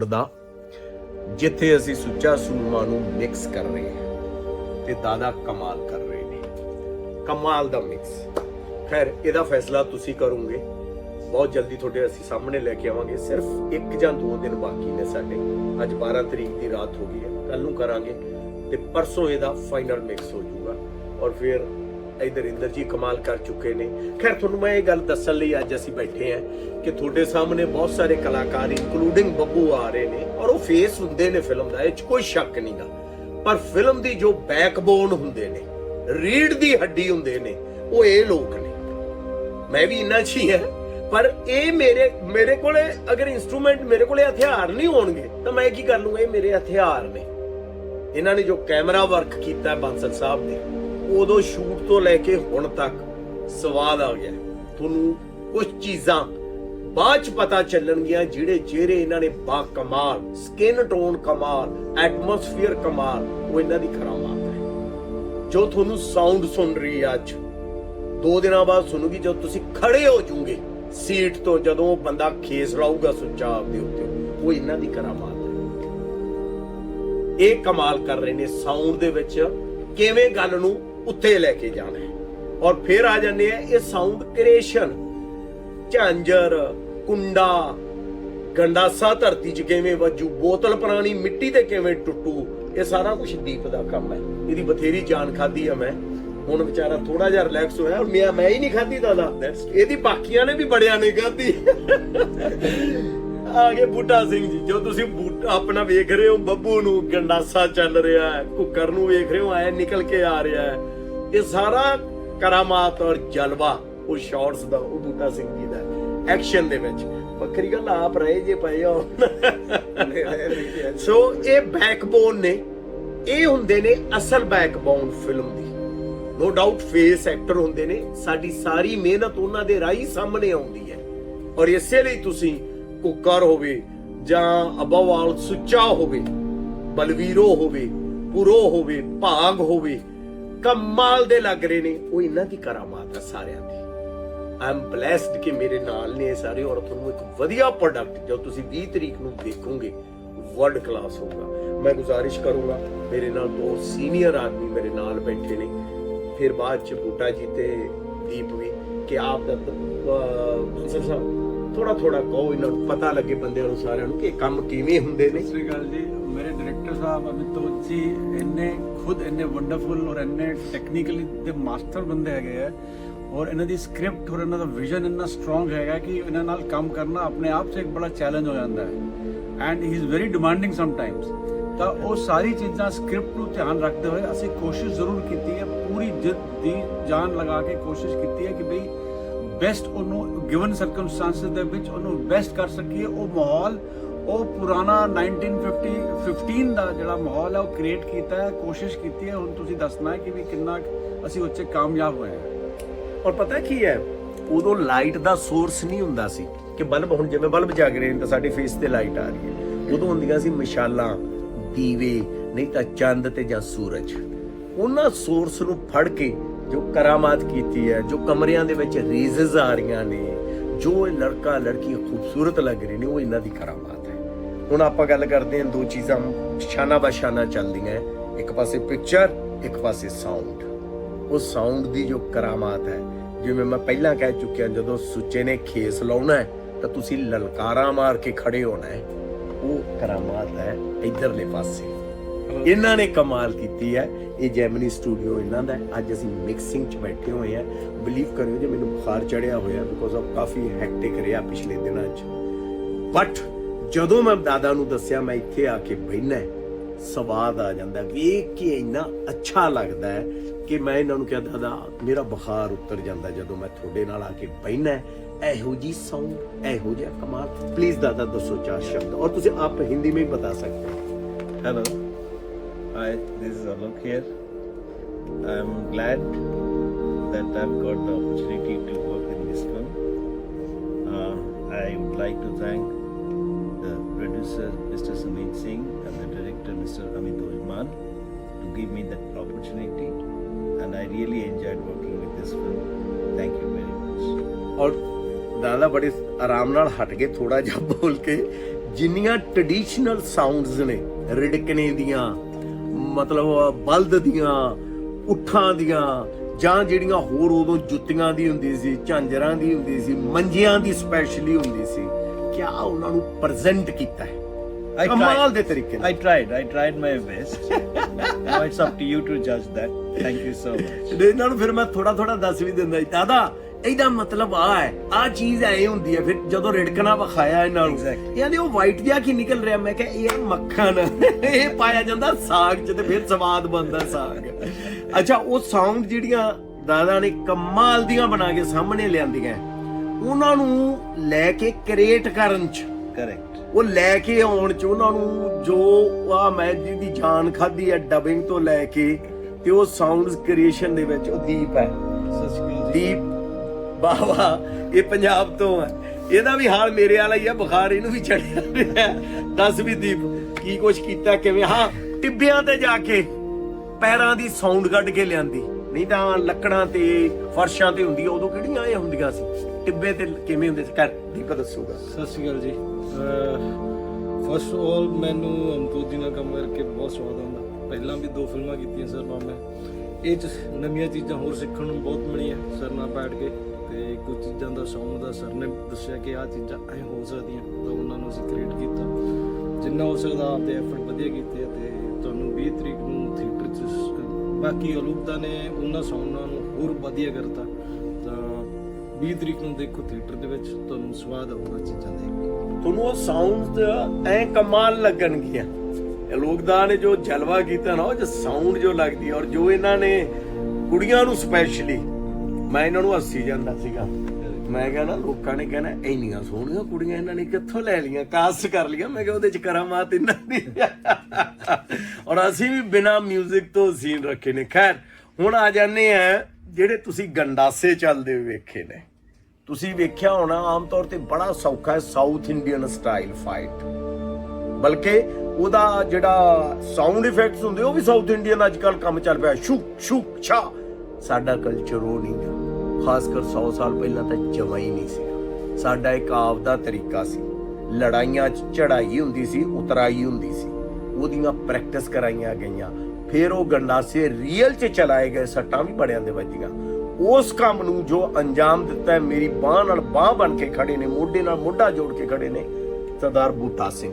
Sound ਦਾ, ਜਿੱਥੇ ਅਸੀਂ ਸੁੱਚਾ ਸੂਰਮਾ ਨੂੰ ਮਿਕਸ ਕਰ ਰਹੇ ਹਾਂ ਤੇ ਦਾਦਾ ਕਮਾਲ ਕਰ ਰਹੇ ਨੇ। ਕਮਾਲ ਦਾ ਮਿਕਸ ਖੈਰ, ਇਹਦਾ ਫੈਸਲਾ ਤੁਸੀਂ ਕਰੋਗੇ। ਬਹੁਤ ਜਲਦੀ ਤੁਹਾਡੇ ਅਸੀਂ ਸਾਹਮਣੇ ਲੈ ਕੇ ਆਵਾਂਗੇ। ਸਿਰਫ ਇੱਕ ਜਾਂ ਦੋ ਦਿਨ ਬਾਕੀ ਨੇ ਸਾਡੇ। ਅੱਜ 12 ਤਰੀਕ ਦੀ ਰਾਤ ਹੋ ਗਈ ਹੈ। ਕੱਲ ਨੂੰ ਕਰਾਂਗੇ ਤੇ ਪਰਸੋਂ ਇਹਦਾ ਫਾਈਨਲ ਮਿਕਸ ਹੋ ਜਾਊਗਾ। ਔਰ ਫਿਰ ਇਧਰ ਇੰਦਰ ਜੀ ਕਮਾਲ ਕਰ ਚੁੱਕੇ ਨੇ। ਖੈਰ, ਤੁਹਾਨੂੰ ਮੈਂ ਇਹ ਗੱਲ ਦੱਸਣ ਲਈ ਅੱਜ ਅਸੀਂ ਬੈਠੇ ਹਾਂ ਕਿ ਤੁਹਾਡੇ ਸਾਹਮਣੇ ਬਹੁਤ ਸਾਰੇ ਕਲਾਕਾਰ ਇਨਕਲੂਡਿੰਗ ਬੱਬੂ, ਆ ਰਹੇ ਨੇ ਔਰ ਉਹ ਫੇਸ ਹੁੰਦੇ ਨੇ ਫਿਲਮ ਦਾ, ਇਹ 'ਚ ਕੋਈ ਸ਼ੱਕ ਨਹੀਂਗਾ। ਪਰ ਫਿਲਮ ਦੀ ਜੋ ਬੈਕਬੋਨ ਹੁੰਦੇ ਨੇ ਰੀੜ ਦੀ ਹੱਡੀ ਹੁੰਦੇ ਨੇ, ਉਹ ਇਹ ਲੋਕ ਨੇ। ਮੈਂ ਵੀ ਇੰਨਾ ਛੀ ਹੈ ਪਰ ਇਹ ਮੇਰੇ ਮੇਰੇ ਕੋਲੇ ਅਗਰ ਇਨਸਟਰੂਮੈਂਟ ਮੇਰੇ ਕੋਲੇ ਹਥਿਆਰ ਨਹੀਂ ਹੋਣਗੇ, ਤਾਂ ਮੈਂ ਕੀ ਕਰ ਲੂੰਗਾ? ਇਹ ਮੇਰੇ ਹਥਿਆਰ ਨੇ। ਇਹਨਾਂ ਨੇ ਜੋ ਕੈਮਰਾ ਵਰਕ ਕੀਤਾ ਬਾਂਸਲ ਸਾਹਿਬ ਨੇ। ਉਦੋਂ ਸ਼ੂਟ ਤੋਂ ਲੈ ਕੇ ਹੁਣ ਤੱਕ ਸਵਾਦ ਆ ਗਿਆ। ਤੁਹਾਨੂੰ ਕੁਝ ਚੀਜ਼ਾਂ ਬਾਅਦ ਚ ਪਤਾ ਚੱਲਣਗੀਆਂ ਜਿਹੜੇ ਚਿਹਰੇ ਇਹਨਾਂ ਨੇ ਬਾ ਕਮਾਲ ਸਕਿਨ ਟੋਨ ਕਮਾਲ ਐਟਮੋਸਫੀਅਰ ਕਮਾਲ, ਉਹ ਇਹਨਾਂ ਦੀ ਕਰਾਮਾਤ ਹੈ। ਜੋ ਤੁਹਾਨੂੰ ਸਾਊਂਡ ਸੁਣ ਰਹੀ ਹੈ ਅੱਜ, ਦੋ ਦਿਨਾਂ ਬਾਅਦ ਸੁਣੂਗੀ ਜਦੋਂ ਤੁਸੀਂ ਖੜੇ ਹੋ ਜੂਗੇ ਸੀਟ ਤੋਂ, ਜਦੋਂ ਬੰਦਾ ਖੇਸ ਲਾਊਗਾ ਸੁੱਚਾ ਆਪਦੇ ਉੱਤੇ, ਉਹ ਇਹਨਾਂ ਦੀ ਕਰਾਮਾਤ ਹੈ। ਇਹ ਕਮਾਲ ਕਰ ਰਹੇ ਨੇ ਸਾਊਂਡ ਦੇ ਵਿੱਚ। ਕਿਵੇਂ ਗੱਲ ਨੂੰ ਉੱਤੇ ਲੈ ਕੇ ਜਾਣਾ ਹੈ ਔਰ ਫਿਰ ਆ ਜਾਂਦੇ ਆ ਇਹ ਸਾਊਂਡ ਕ੍ਰੀਏਸ਼ਨ ਝਾਂਜਰ ਕੁੰਡਾ ਗੰਡਾਸਾ ਧਰਤੀ 'ਚ ਕਿਵੇਂ ਵੱਜੂ ਬੋਤਲ ਪੁਰਾਣੀ ਮਿੱਟੀ ਤੇ ਕਿਵੇਂ ਟੁੱਟੂ ਇਹ ਸਾਰਾ ਕੁਝ ਦੀਪ ਦਾ ਕੰਮ ਹੈ। ਇਹਦੀ ਬਥੇਰੀ ਜਾਨ ਖਾਦੀ ਆ ਮੈਂ। ਹੁਣ ਵਿਚਾਰਾ ਥੋੜਾ ਜਿਹਾ ਰਿਲੈਕਸ ਹੋਇਆ ਔਰ ਮੈਂ ਮੈਂ ਹੀ ਨਹੀਂ ਖਾਦੀ ਦਾਦਾ। ਇਹਦੀ ਬਾਕੀਆਂ ਨੇ ਵੀ ਬੜਿਆਂ ਨੇ ਖਾਦੀ ਆਗੇ ਬੂਟਾ ਸਿੰਘ ਜੀ ਜੋ ਤੁਸੀਂ ਬੂਟ- ਆਪਣਾ ਵੇਖ ਰਹੇ ਹੋ ਬੱਬੂ ਨੂੰ ਗੰਡਾਸਾ ਚੱਲ ਰਿਹਾ ਹੈ ਕੁੱਕਰ ਨੂੰ ਵੇਖ ਰਹੇ ਹੋ ਆਇਆ ਨਿਕਲ ਕੇ ਆ ਰਿਹਾ ਹੈ। ਇਹ ਸਾਰਾ ਕਰਾਮਾਤ ਔਰ ਜਲਵਾ, ਉਹ ਸ਼ਾਰਟਸ ਦਾ, ਉਹ ਬੂਟਾ ਸਿੰਘ ਜੀ ਦਾ ਐਕਸ਼ਨ ਦੇ ਵਿੱਚ। ਵੱਖਰੀ ਗੱਲ ਆਪ ਰਹੇ ਜੇ ਪਏ ਹੋ। ਸੋ ਇਹ ਬੈਕਬੋਨ ਨੇ। ਇਹ ਹੁੰਦੇ ਨੇ ਅਸਲ ਬੈਕਬੋਨ ਫਿਲਮ ਦੀ। ਨੋ ਡਾਊਟ ਫੇਸ ਐਕਟਰ ਹੁੰਦੇ ਨੇ। ਸਾਡੀ ਸਾਰੀ ਮਿਹਨਤ ਉਹਨਾਂ ਦੇ ਰਾਹੀਂ ਸਾਹਮਣੇ ਆਉਂਦੀ ਹੈ। ਔਰ ਇਸੇ ਲਈ ਤੁਸੀਂ ਕੁੱਕਰ ਹੋਵੇ ਜਾਂ ਅਬਵ ਸੁੱਚਾ ਹੋਵੇ, ਬਲਵੀਰੋ ਹੋਵੇ, ਪੁਰੋ ਹੋਵੇ, ਭਾਗ ਹੋਵੇ ਕਮਾਲ ਦੇ ਲੱਗ ਰਹੇ ਨੇ। ਉਹ ਇਹਨਾਂ ਦੀ ਕਰਾਮਾਤ ਹੈ ਸਾਰਿਆਂ ਦੀ। ਆਈ ਐਮ ਬlesed ਕਿ ਮੇਰੇ ਨਾਲ ਨੇ ਸਾਰੇ ਔਰ ਤੁਹਾਨੂੰ ਇੱਕ ਵਧੀਆ ਪ੍ਰੋਡਕਟ ਜੋ ਤੁਸੀਂ 20 ਤਰੀਕ ਨੂੰ ਦੇਖੋਗੇ ਵਰਲਡ ਕਲਾਸ ਹੋਊਗਾ। ਮੈਂ ਗੁਜ਼ਾਰਿਸ਼ ਕਰੂੰਗਾ, ਮੇਰੇ ਨਾਲ ਦੋ ਸੀਨੀਅਰ ਆਦਮੀ ਮੇਰੇ ਨਾਲ ਬੈਠੇ ਨੇ। ਫਿਰ ਬਾਅਦ ਚ ਬੂਟਾ ਜੀ ਤੇ ਦੀਪ ਵੀ, ਕਿ ਆਪ ਦਾ ਬੰਸਲ ਸਾਹਿਬ ਥੋੜਾ ਥੋੜਾ ਕਹੋ, ਇਹਨਾਂ ਨੂੰ ਪਤਾ ਲੱਗੇ ਬੰਦਿਆਂ ਨੂੰ ਸਾਰਿਆਂ ਨੂੰ ਕਿ ਕੰਮ ਕਿਵੇਂ ਹੁੰਦੇ ਨੇ। ਸਤਿ ਸ਼੍ਰੀ ਜੀ, ਮੇਰੇ ਡਾਇਰੈਕਟਰ ਸਾਹਿਬ ਅਮਿਤੋਜ ਜੀ, ਇੰਨੇ ਖੁਦ ਇੰਨੇ ਵੰਡਰਫੁਲ ਔਰ ਇੰਨੇ ਟੈਕਨੀਕਲੀ ਦੇ ਮਾਸਟਰ ਬੰਦੇ ਹੈਗੇ ਆ ਔਰ ਇਹਨਾਂ ਦੀ ਸਕ੍ਰਿਪਟ ਔਰ ਇਹਨਾਂ ਦਾ ਵਿਜ਼ਨ ਇੰਨਾ ਸਟਰੋਂਗ ਹੈਗਾ ਕਿ ਇਹਨਾਂ ਨਾਲ ਕੰਮ ਕਰਨਾ ਆਪਣੇ ਆਪ 'ਚ ਇੱਕ ਬੜਾ ਚੈਲੰਜ ਹੋ ਜਾਂਦਾ ਹੈ। And he is very demanding sometimes ਤਾਂ ਉਹ ਸਾਰੀ ਚੀਜ਼ਾਂ ਸਕ੍ਰਿਪਟ ਨੂੰ ਧਿਆਨ ਰੱਖਦੇ ਹੋਏ ਅਸੀਂ ਕੋਸ਼ਿਸ਼ ਜ਼ਰੂਰ ਕੀਤੀ ਹੈ, ਪੂਰੀ ਜਿੱਦ ਦੀ ਜਾਨ ਲਗਾ ਕੇ ਕੋਸ਼ਿਸ਼ ਕੀਤੀ ਹੈ ਕਿ ਬਈ ਬੈਸਟ ਉਹਨੂੰ ਗਿਵਨ ਸਰਕਮਸਟੈਂਸਸ ਦੇ ਵਿੱਚ ਉਹਨੂੰ ਬੈਸਟ ਕਰ ਸਕੀਏ, ਉਹ ਮਾਹੌਲ ਉਹ ਪੁਰਾਣਾ 1950 15 ਦਾ ਜਿਹੜਾ ਮਾਹੌਲ ਹੈ, ਉਹ ਕ੍ਰੀਏਟ ਕੀਤਾ ਹੈ, ਕੋਸ਼ਿਸ਼ ਕੀਤੀ ਹੈ। ਹੁਣ ਤੁਸੀਂ ਦੱਸਣਾ ਹੈ ਕਿ ਵੀ ਕਿੰਨਾ ਕੁ ਅਸੀਂ ਉੱਚੇ ਕਾਮਯਾਬ ਹੋਏ ਹਾਂ। ਔਰ ਪਤਾ ਕੀ ਹੈ? ਉਦੋਂ ਲਾਈਟ ਦਾ ਸੋਰਸ ਨਹੀਂ ਹੁੰਦਾ ਸੀ ਕਿ ਬਲਬ, ਹੁਣ ਜਿਵੇਂ ਬਲਬ ਜਾਗ ਰਹੇ ਨੇ ਤਾਂ ਸਾਡੇ ਫੇਸ ਤੇ ਲਾਈਟ ਆ ਰਹੀ ਹੈ। ਉਦੋਂ ਹੁੰਦੀਆਂ ਸੀ ਮਸ਼ਾਲਾਂ, ਦੀਵੇ, ਨਹੀਂ ਤਾਂ ਚੰਦ ਤੇ ਜਾਂ ਸੂਰਜ। ਉਹਨਾਂ ਸੋਰਸ ਨੂੰ ਫੜ ਕੇ ਜੋ ਕਰਾਮਾਤ ਕੀਤੀ ਹੈ, ਜੋ ਕਮਰਿਆਂ ਦੇ ਵਿੱਚ ਰੇਜ਼ਸ ਆ ਰਹੀਆਂ ਨੇ, ਜੋ ਇਹ ਲੜਕਾ ਲੜਕੀ ਖੂਬਸੂਰਤ ਲੱਗ ਰਹੇ ਨੇ, ਉਹ ਇਹਨਾਂ ਦੀ ਕਰਾਮਾਤ ਹੈ ਹੁਣ ਆਪਾਂ ਗੱਲ ਕਰਦੇ ਹਾਂ ਦੋ ਚੀਜ਼ਾਂ ਸ਼ਾਨਾ ਬਸ਼ਾਨਾ ਚੱਲਦੀਆਂ ਇੱਕ ਪਾਸੇ ਪਿਕਚਰ ਇੱਕ ਪਾਸੇ ਸਾਊਂਡ ਉਹ ਸਾਊਂਡ ਦੀ ਜੋ ਕਰਾਮਾਤ ਹੈ, ਜਿਵੇਂ ਮੈਂ ਪਹਿਲਾਂ ਕਹਿ ਚੁੱਕਿਆ, ਜਦੋਂ ਸੁੱਚੇ ਨੇ ਖੇਸ ਲਾਉਣਾ ਤਾਂ ਤੁਸੀਂ ਲਲਕਾਰਾ ਮਾਰ ਕੇ ਖੜੇ ਹੋਣਾ ਹੈ। ਉਹ ਕਰਾਮਾਤ ਹੈ ਇਧਰਲੇ ਪਾਸੇ। ਇਹਨਾਂ ਨੇ ਕਮਾਲ ਕੀਤੀ ਹੈ। ਇਹ ਜੈਮਨੀ ਸਟੂਡੀਓ ਇਹਨਾਂ ਦਾ ਅੱਜ ਅਸੀਂ ਮਿਕਸਿੰਗ 'ਚ ਬੈਠੇ ਹੋਏ ਆ ਬਲੀਵ ਕਰਿਓ ਜੇ ਮੈਨੂੰ ਬੁਖਾਰ ਚੜਿਆ ਹੋਇਆ ਬਿਕੋਜ਼ ਆਫ ਕਾਫੀ ਹੈਕਟਿਕ ਰਿਹਾ ਪਿਛਲੇ ਦਿਨਾਂ 'ਚ। ਬਟ ਜਦੋਂ ਮੈਂ ਦਾਦਾ ਨੂੰ ਦੱਸਿਆ ਮੈਂ ਇੱਥੇ ਆ ਕੇ ਬਹਿਣਾ ਸਵਾਦ ਆ ਜਾਂਦਾ। ਵੇਖ ਕੇ ਇੰਨਾ ਅੱਛਾ ਲੱਗਦਾ ਹੈ ਕਿ ਮੈਂ ਇਹਨਾਂ ਨੂੰ ਕਿਹਾ ਦਾਦਾ ਮੇਰਾ ਬੁਖਾਰ ਉਤਰ ਜਾਂਦਾ ਜਦੋਂ ਮੈਂ ਤੁਹਾਡੇ ਨਾਲ ਆ ਕੇ ਬਹਿਣਾ ਇਹੋ ਜੀ ਸੌਂਗ ਇਹੋ ਜਿਹਾ ਕਮਾਲ। ਪਲੀਜ਼ ਦਾਦਾ ਦੱਸੋ ਚਾਰ ਸ਼ਬਦ। ਔਰ ਤੁਸੀਂ ਆਪ ਹਿੰਦੀ ਵਿੱਚ ਬਤਾ ਸਕਦੇ ਹੋ। Hello hi this is Alok here I glad that I've got the opportunity to work in this film. Uh, I would like to thank producer, Mr. Sumit Singh, and the director, Mr. Amit Ojman, to give me that opportunity. And I really enjoyed working with this film. Thank you very much. ਔਰ ਦਾਦਾ ਬੜੇ ਆਰਾਮ ਨਾਲ ਹਟ ਕੇ ਥੋੜਾ ਜਿਹਾ ਬੋਲ ਕੇ ਜਿੰਨੀਆਂ ਟ੍ਰੈਡੀਸ਼ਨਲ ਸਾਊਂਡਸ ਨੇ ਰਿੜਕਣੇ ਦੀਆਂ ਮਤਲਬ ਬਲਦ ਦੀਆਂ ਉੱਠਾਂ ਦੀਆਂ ਜਾਂ ਜਿਹੜੀਆਂ ਹੋਰ ਉਦੋਂ ਜੁੱਤੀਆਂ ਦੀ ਹੁੰਦੀ ਸੀ ਝਾਂਜਰਾਂ ਦੀ ਹੁੰਦੀ ਸੀ ਮੰਜਿਆਂ ਦੀ ਸਪੈਸ਼ਲੀ ਹੁੰਦੀ ਸੀ ਕਿਆ ਉਹਨਾਂ ਨੂੰ ਪ੍ਰੈਜ਼ੈਂਟ ਕੀਤਾ ਹੈ I. ਦੇ ਤਰੀਕੇ ਨਾਲ I tried. I tried my best. now it's up to you to judge that. Thank you so much. ਤੇ ਇਹਨਾਂ ਨੂੰ ਫਿਰ ਮੈਂ ਥੋੜਾ ਥੋੜਾ ਦੱਸ ਵੀ ਦਿੰਦਾ ਸੀ ਦਾਦਾ ਇਹਦਾ ਮਤਲਬ ਆ ਹੈ ਆ ਚੀਜ਼ ਐ ਹੁੰਦੀ ਹੈ ਫਿਰ ਜਦੋਂ ਰਿੜਕਣਾ ਵਿਖਾਇਆ ਇਹਨਾਂ ਨੂੰ Exactly. ਕਹਿੰਦੇ ਉਹ ਵਾਈਟ ਜਿਹਾ ਕੀ ਨਿਕਲ ਰਿਹਾ ਮੈਂ ਕਿਹਾ ਇਹ ਆ ਮੱਖਣ ਇਹ ਪਾਇਆ ਜਾਂਦਾ ਸਾਗ 'ਚ ਤੇ ਫਿਰ ਸਵਾਦ ਬਣਦਾ ਸਾਗ ਅੱਛਾ ਉਹ ਸਾਊਂਡ ਜਿਹੜੀਆਂ ਦਾਦਾ ਨੇ ਕਮਾਲ ਦੀਆਂ ਬਣਾ ਕੇ ਸਾਹਮਣੇ ਲਿਆਂਦੀਆਂ ਉਹਨਾਂ ਨੂੰ ਲੈ ਕੇ ਕ੍ਰੀਏਟ ਕਰਨ 'ਚ Correct. ਉਹ ਲੈ ਕੇ ਆਉਣ ਚ ਉਹਨਾਂ ਨੂੰ ਜੋ ਆ ਮੈਂ ਜਿਹਦੀ ਜਾਨ ਖਾਦੀ ਹੈ ਡਬਿੰਗ ਤੋਂ ਲੈ ਕੇ ਤੇ ਉਹ ਸਾਊਂਡਸ ਕ੍ਰੀਏਸ਼ਨ ਦੇ ਵਿੱਚ ਉਹ ਦੀਪ ਹੈ। ਦੀਪ ਬਾਵਾ ਇਹ ਪੰਜਾਬ ਤੋਂ ਹੈ। ਇਹਦਾ ਵੀ ਹਾਲ ਮੇਰੇ ਵਾਲਾ ਹੀ ਆ ਬੁਖਾਰ ਇਹਨੂੰ ਵੀ ਚੜਿਆ ਰਿਹਾ। ਦੱਸ ਵੀ ਦੀਪ ਕੀ ਕੁਛ ਕੀਤਾ ਕਿਵੇਂ? ਹਾਂ ਟਿੱਬਿਆਂ ਤੇ ਜਾ ਕੇ ਪੈਰਾਂ ਦੀ ਸਾਊਂਡ ਕੱਢ ਕੇ ਲਿਆਂਦੀ। ਨਹੀਂ ਤਾਂ ਲੱਕੜਾਂ ਤੇ ਫਰਸ਼ਾਂ ਤੇ ਹੁੰਦੀ ਉਦੋਂ ਕਿਹੜੀਆਂ ਇਹ ਹੁੰਦੀਆਂ ਸੀ? ਟਿੱਬੇ ਤੇ ਕਿਵੇਂ ਹੁੰਦੇ ਸੀ? ਕਰ ਦੀਪ ਦੱਸੂਗਾ ਸਤਿ ਸ਼੍ਰੀ ਅਕਾਲ ਜੀ। ਫਸਟ ਆਲ ਮੈਨੂੰ ਅਮਤੋਜੀ ਨਾਲ ਕੰਮ ਕਰਕੇ ਬਹੁਤ ਸਵਾਦ ਆਉਂਦਾ। ਪਹਿਲਾਂ ਵੀ ਦੋ ਫਿਲਮਾਂ ਕੀਤੀਆਂ ਸਰ ਨਾਲ ਮੈਂ। ਇਹ ਚ ਨਵੀਆਂ ਚੀਜ਼ਾਂ ਹੋਰ ਸਿੱਖਣ ਨੂੰ ਬਹੁਤ ਮਿਲੀਆਂ ਸਰ ਨਾਲ ਬੈਠ ਕੇ। ਤੇ ਕੁਝ ਚੀਜ਼ਾਂ ਦਾ ਸਾਊਂਡ ਦਾ ਸਰ ਨੇ ਦੱਸਿਆ ਕਿ ਆਹ ਚੀਜ਼ਾਂ ਐ ਹੋ ਸਕਦੀਆਂ, ਤਾਂ ਉਹਨਾਂ ਨੂੰ ਅਸੀਂ ਕ੍ਰੀਏਟ ਕੀਤਾ। ਜਿੰਨਾ ਹੋ ਸਕਦਾ ਆਪਦੇ ਐਫਰਟ ਵਧੀਆ ਕੀਤੇ ਤੇ ਤੁਹਾਨੂੰ 20 ਤਰੀਕ ਨੂੰ ਥੀਏਟਰ 'ਚ ਬਾਕੀ ਅਲੂਪਦਾ ਨੇ ਉਹਨਾਂ ਸਾਊਂਡਾਂ ਨੂੰ ਹੋਰ ਵਧੀਆ ਕਰਤਾ। 20 ਤਰੀਕ ਨੂੰ ਦੇਖੋ ਥੀਏਟਰ ਦੇ ਵਿੱਚ, ਤੁਹਾਨੂੰ ਸਵਾਦ ਆਊਗਾ ਚੀਜ਼ਾਂ ਦੇਖ ਕੇ। ਤੁਹਾਨੂੰ ਉਹ ਸਾਊਂਡ ਐ ਕਮਾਲ ਲੱਗਣਗੀਆਂ। ਇਹ ਲੋਕਦਾ ਨੇ ਜੋ ਜਲਵਾ ਕੀਤਾ ਨਾ, ਉਹ ਜੋ ਸਾਊਂਡ ਜੋ ਲੱਗਦੀ ਔਰ ਜੋ ਇਹਨਾਂ ਨੇ ਕੁੜੀਆਂ ਨੂੰ ਸਪੈਸ਼ਲੀ ਮੈਂ ਇਹਨਾਂ ਨੂੰ ਹੱਸੀ ਜਾਂਦਾ ਸੀਗਾ। ਮੈਂ ਕਿਹਾ ਨਾ, ਲੋਕਾਂ ਨੇ ਕਹਿਣਾ, ਇੰਨੀਆਂ ਸੋਹਣੀਆਂ ਕੁੜੀਆਂ ਇਹਨਾਂ ਨੇ ਕਿੱਥੋਂ ਲੈ ਲੀਆਂ ਕਾਸ ਕਰ ਲੀਆਂ ਮੈਂ ਕਿਹਾ ਉਹਦੇ ਚ ਕਰਾਮਾਤ ਇੰਨਾ ਦੀ। ਔਰ ਅਸੀਂ ਵੀ ਬਿਨਾ 뮤직 ਤੋਂ ਸੀਨ ਰੱਖੇ ਨੇ। ਖੈਰ, ਹੁਣ ਆ ਜਾਂਦੇ ਆ ਜਿਹੜੇ ਤੁਸੀਂ ਗੰਡਾਸੇ ਚੱਲਦੇ ਵੇਖੇ ਨੇ। ਤੁਸੀਂ ਵੇਖਿਆ ਹੋਣਾ, ਆਮ ਤੌਰ ਤੇ ਬੜਾ ਸੌਖਾ ਹੈ ਸਾਊਥ ਇੰਡੀਅਨ ਸਟਾਈਲ ਫਾਈਟ ਬਲਕਿ ਉਹਦਾ ਜਿਹੜਾ ਸਾਊਂਡ ਇਫੈਕਟਸ ਹੁੰਦੇ, ਉਹ ਵੀ ਸਾਊਥ ਇੰਡੀਅਨ ਅੱਜ ਕੰਮ ਚੱਲ ਪਿਆ। ਸ਼ੁਕ ਸ਼ੁਕ, ਛਾ। ਸਾਡਾ ਕਲਚਰ ਉਹ ਨਹੀਂ ਗਾ ਖਾਸ ਕਰ 100 ਸਾਲ ਪਹਿਲਾਂ ਤਾਂ ਜਮਾ ਹੀ ਨਹੀਂ ਸੀ। ਸਾਡਾ ਇੱਕ ਆਪਦਾ ਤਰੀਕਾ ਸੀ। ਲੜਾਈਆਂ 'ਚ ਚੜਾਈ ਹੁੰਦੀ ਸੀ, ਉਤਰਾਈ ਹੁੰਦੀ ਸੀ। ਉਹਦੀਆਂ ਪ੍ਰੈਕਟਿਸ ਕਰਾਈਆਂ ਗਈਆਂ। ਫਿਰ ਉਹ ਗੰਡਾਸੇ ਰੀਅਲ 'ਚ ਚਲਾਏ ਗਏ ਸੱਟਾਂ ਵੀ ਬੜਿਆਂ ਦੇ ਵੱਜੀਆਂ। ਉਸ ਕੰਮ ਨੂੰ ਜੋ ਅੰਜਾਮ ਦਿੱਤਾ ਹੈ ਮੇਰੀ ਬਾਹ ਨਾਲ ਬਾਹ ਬਣ ਕੇ ਖੜੇ ਨੇ ਮੋਢੇ ਨਾਲ ਮੋਢਾ ਜੋੜ ਕੇ ਖੜੇ ਨੇ ਸਰਦਾਰ ਬੂਟਾ ਸਿੰਘ।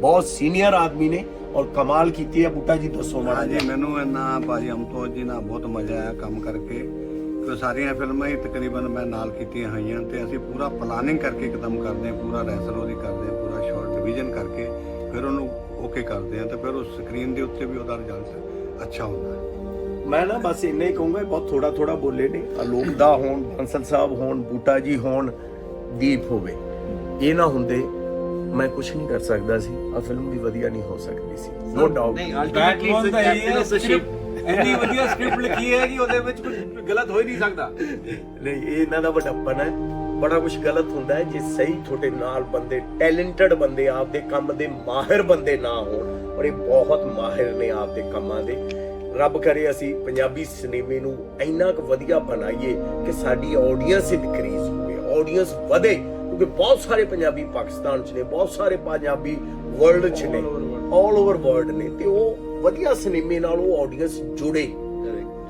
ਬਹੁਤ ਸੀਨੀਅਰ ਆਦਮੀ ਨੇ ਔਰ ਕਮਾਲ ਕੀਤੀ ਹੈ। ਬੂਟਾ ਜੀ ਦੱਸੋ ਮਾੜਾ ਜਿਹਾ। ਮੈਨੂੰ ਇਹਨਾਂ ਭਾਜੀ ਅਮਤੋਜ ਜੀ ਨਾਲ ਬਹੁਤ ਮਜ਼ਾ ਆਇਆ ਕੰਮ ਕਰਕੇ। ਕਿਉਂਕਿ ਸਾਰੀਆਂ ਫਿਲਮਾਂ ਹੀ ਤਕਰੀਬਨ ਮੈਂ ਨਾਲ ਕੀਤੀਆਂ ਹੋਈਆਂ ਤੇ ਅਸੀਂ ਪੂਰਾ ਪਲਾਨਿੰਗ ਕਰਕੇ ਇੱਕਦਮ ਕਰਦੇ ਹਾਂ ਪੂਰਾ ਰੈਸਲ ਉਹਦੀ ਕਰਦੇ ਹਾਂ ਪੂਰਾ ਸ਼ਾਰਟ ਡਿਵੀਜ਼ਨ ਕਰਕੇ। ਫਿਰ ਉਹਨੂੰ ਓਕੇ ਕਰਦੇ ਹਾਂ ਤੇ ਫਿਰ ਉਹ ਸਕਰੀਨ ਦੇ ਉੱਤੇ ਵੀ ਉਹਦਾ ਰਿਜ਼ਲਟ ਅੱਛਾ ਹੁੰਦਾ ਹੈ। ਮੈਂ ਨਾ ਬਸ ਇੰਨਾ ਹੀ ਕਹੂੰਗਾ ਬਹੁਤ ਥੋੜਾ ਥੋੜਾ ਬੋਲੇ ਨੇ। ਆਲੋਕ ਦਾ ਹੋਣ ਬੰਸਲ ਸਾਹਿਬ ਹੋਣ ਬੂਟਾ ਜੀ ਹੋਣ ਦੀਪ ਹੋਵੇ। ਇਹ ਨਾ ਹੁੰਦੇ ਮੈਂ ਕੁਝ ਨਹੀਂ ਕਰ ਸਕਦਾ ਸੀ ਆ ਫਿਲਮ ਵੀ ਵਧੀਆ ਨਹੀਂ ਹੋ ਸਕਦੀ ਸੀ। No doubt the ship. ਇੰਨੀ ਵਧੀਆ ਸਕ੍ਰਿਪਟ ਲਿਖੀ ਹੈ ਕਿ ਉਹਦੇ ਵਿੱਚ ਕੁਝ ਗਲਤ ਹੋ ਹੀ ਨਹੀਂ ਸਕਦਾ। ਨਹੀਂ ਇਹ ਇਹਨਾਂ ਦਾ ਵੱਡਪਨ ਹੈ। ਬੜਾ ਕੁਝ ਗਲਤ ਹੁੰਦਾ ਹੈ ਜੇ ਸਹੀ ਤੁਹਾਡੇ ਨਾਲ ਬੰਦੇ ਟੈਲੈਂਟਡ ਬੰਦੇ ਆਪਦੇ ਕੰਮ ਦੇ ਮਾਹਿਰ ਬੰਦੇ ਨਾ ਹੋਣ। ਔਰ ਇਹ ਬਹੁਤ ਮਾਹਿਰ ਨੇ ਆਪਦੇ ਕੰਮਾਂ ਦੇ। ਰੱਬ ਕਰੇ ਅਸੀਂ ਪੰਜਾਬੀ ਸਿਨੇਮੇ ਨੂੰ ਇੰਨਾ ਕੁ ਵਧੀਆ ਬਣਾਈਏ ਕਿ ਸਾਡੀ ਆਡੀਅנס ਇਨਕਰੀਜ਼ ਹੋਵੇ ਆਡੀਅנס ਵਧੇ, ਕਿਉਂਕਿ ਬਹੁਤ ਸਾਰੇ ਪੰਜਾਬੀ ਪਾਕਿਸਤਾਨ 'ਚ ਨੇ, ਬਹੁਤ ਸਾਰੇ ਪੰਜਾਬੀ ਵਰਲਡ 'ਚ ਨੇ ਆਲ ਓਵਰ ਵਰਲਡ ਨੇ, ਤੇ ਉਹ ਵਧੀਆ ਸਿਨੇਮੇ ਨਾਲ ਉਹ ਆਡੀਅנס ਜੁੜੇ।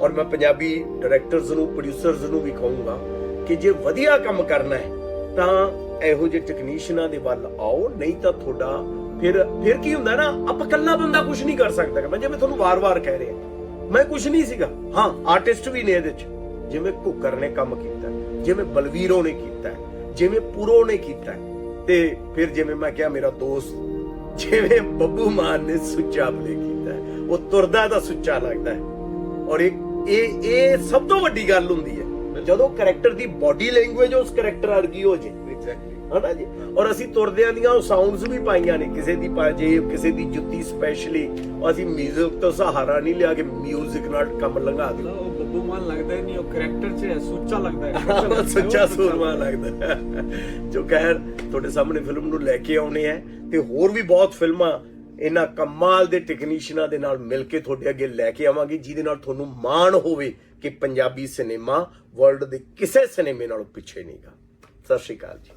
ਔਰ ਮੈਂ ਪੰਜਾਬੀ ਡਾਇਰੈਕਟਰਸ ਨੂੰ ਪ੍ਰੋਡਿਊਸਰਸ ਨੂੰ ਵੀ ਕਹੂੰਗਾ ਕਿ ਜੇ ਵਧੀਆ ਕੰਮ ਕਰਨਾ ਹੈ, ਤਾਂ ਇਹੋ ਜਿਹੇ ਟੈਕਨੀਸ਼ੀਅਨਾਂ ਦੇ ਵੱਲ ਆਓ, ਨਹੀਂ ਤਾਂ ਤੁਹਾਡਾ ਫਿਰ ਫਿਰ ਕੀ ਹੁੰਦਾ ਨਾ, ਆਪਾਂ ਇਕੱਲਾ ਬੰਦਾ ਕੁਝ ਨਹੀਂ ਕਰ ਸਕਦਾ ਮੈਂ ਜਿਵੇਂ ਤੁਹਾਨੂੰ ਵਾਰ-ਵਾਰ ਕਹਿ ਰਿਹਾ। ਮੈਂ ਕੁਝ ਨਹੀਂ ਸੀਗਾ। ਹਾਂ ਆਰਟਿਸਟ ਵੀ ਨੇ ਇਹਦੇ 'ਚ। ਜਿਵੇਂ ਕੁੱਕਰ ਨੇ ਕੰਮ ਕੀਤਾ, ਜਿਵੇਂ ਬਲਵੀਰੋ ਨੇ ਕੀਤਾ, ਜਿਵੇਂ ਪੁਰੋ ਨੇ ਕੀਤਾ। ਤੇ ਫਿਰ ਜਿਵੇਂ ਮੈਂ ਕਿਹਾ, ਮੇਰਾ ਦੋਸਤ ਜਿਵੇਂ ਬੱਬੂ ਮਾਨ ਨੇ ਸੁੱਚਾ ਪਲੇ ਕੀਤਾ। ਉਹ ਤੁਰਦਾ ਤਾਂ ਸੁੱਚਾ ਲੱਗਦਾ ਹੈ। ਔਰ ਇਹ ਇਹ ਇਹ ਸਭ ਤੋਂ ਵੱਡੀ ਗੱਲ ਹੁੰਦੀ ਹੈ। ਜਦੋਂ ਕੈਰੈਕਟਰ ਦੀ ਬਾਡੀ ਲੈਂਗੁਏਜ ਉਸ ਕੈਰੈਕਟਰ ਵਰਗੀ ਹੋ ਜੇ ਹਨਾ ਜੀ ਔਰ ਅਸੀਂ ਤੁਰਦਿਆਂ ਦੀਆਂ ਉਹ ਸਾਊਂਡਸ ਵੀ ਪਾਈਆਂ ਨੇ ਕਿਸੇ ਦੀ ਪਾਜੇ ਕਿਸੇ ਦੀ ਜੁੱਤੀ ਸਪੈਸ਼ਲੀ ਅਸੀਂ 뮤직 ਤੋਂ ਸਹਾਰਾ ਨਹੀਂ ਲਿਆ ਕਿ 뮤직 ਨਾਲ ਕੰਮ ਲੰਘਾ ਦਿਓ ਉਹ ਬੱਬੂ ਮਾਨ ਲੱਗਦਾ ਹੀ ਨਹੀਂ ਉਹ ਕੈਰੈਕਟਰ 'ਚ ਹੈ ਸੁੱਚਾ ਲੱਗਦਾ ਹੈ ਸੱਚਾ ਸੂਰਮਾ ਲੱਗਦਾ ਹੈ। ਜੋ ਕਹਿਰ ਤੁਹਾਡੇ ਸਾਹਮਣੇ ਫਿਲਮ ਨੂੰ ਲੈ ਕੇ ਆਉਣੇ ਆ ਤੇ ਹੋਰ ਵੀ ਬਹੁਤ ਫਿਲਮਾਂ ਇਹਨਾਂ ਕਮਾਲ ਦੇ ਟੈਕਨੀਸ਼ੀਅਨਾਂ ਦੇ ਨਾਲ ਮਿਲ ਕੇ ਤੁਹਾਡੇ ਅੱਗੇ ਲੈ ਕੇ ਆਵਾਂਗੇ ਜਿਹਦੇ ਨਾਲ ਤੁਹਾਨੂੰ ਮਾਣ ਹੋਵੇ ਕਿ ਪੰਜਾਬੀ ਸਿਨੇਮਾ ਵਰਲਡ ਦੇ ਕਿਸੇ ਸਿਨੇਮੇ ਨਾਲੋਂ ਪਿੱਛੇ ਨਹੀਂਗਾ ਸਤਿ ਸ਼੍ਰੀ ਅਕਾਲ ਜੀ